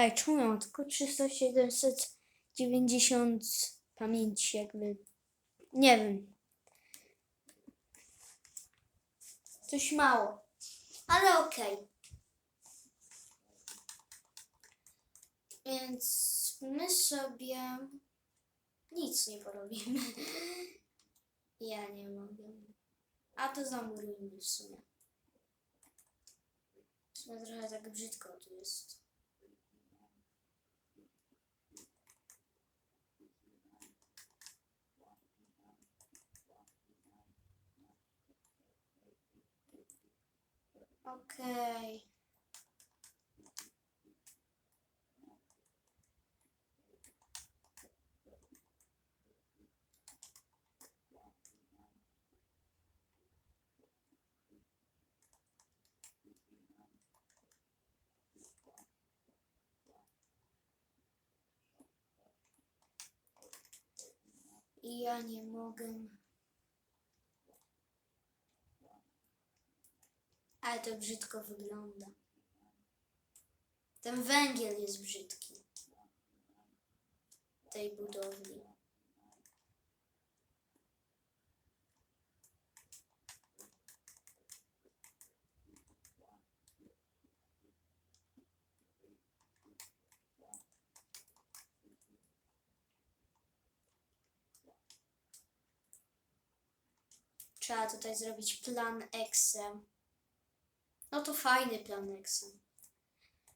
Ej, czemu mam tylko 300, 790 pamięci jakby? Nie wiem. Coś mało. Ale okej. Więc my sobie nic nie porobimy. Ja nie mogę. A to zamurujmy w sumie. W sumie trochę tak brzydko tu jest. Okej. I ja nie mogę. Ale to brzydko wygląda. Ten węgiel jest brzydki. Tej budowli. Trzeba tutaj zrobić plan Excel. No to fajny plan Excel.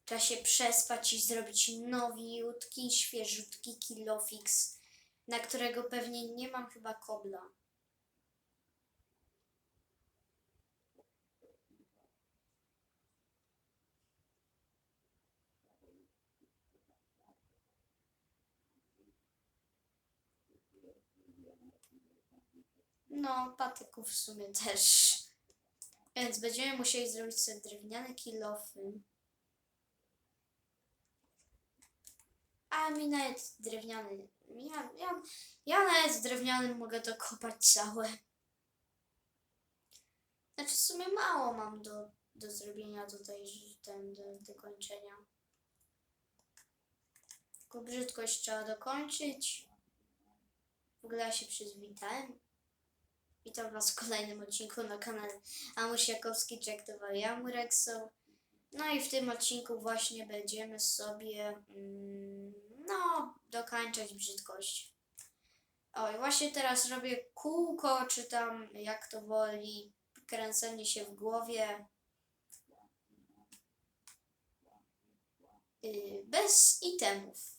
Trzeba się przespać i zrobić nowiutki, świeżutki kilofix, na którego pewnie nie mam chyba kobla. No, patyków w sumie też. Więc będziemy musieli zrobić sobie drewniane kilofy. A mi nawet drewniany. Ja, ja, ja nawet z drewnianym mogę to kopać całe. Znaczy w sumie mało mam do, do zrobienia tutaj, ten do, do kończenia. Tylko brzydkość trzeba dokończyć. W ogóle ja się przyzwitałem. Witam Was w kolejnym odcinku na kanale Amuś Jakowski, Jack the Amurexo. No i w tym odcinku właśnie będziemy sobie, mm, no, dokańczać brzydkość. O, i właśnie teraz robię kółko, czy tam jak to woli, kręcenie się w głowie. Yy, bez itemów.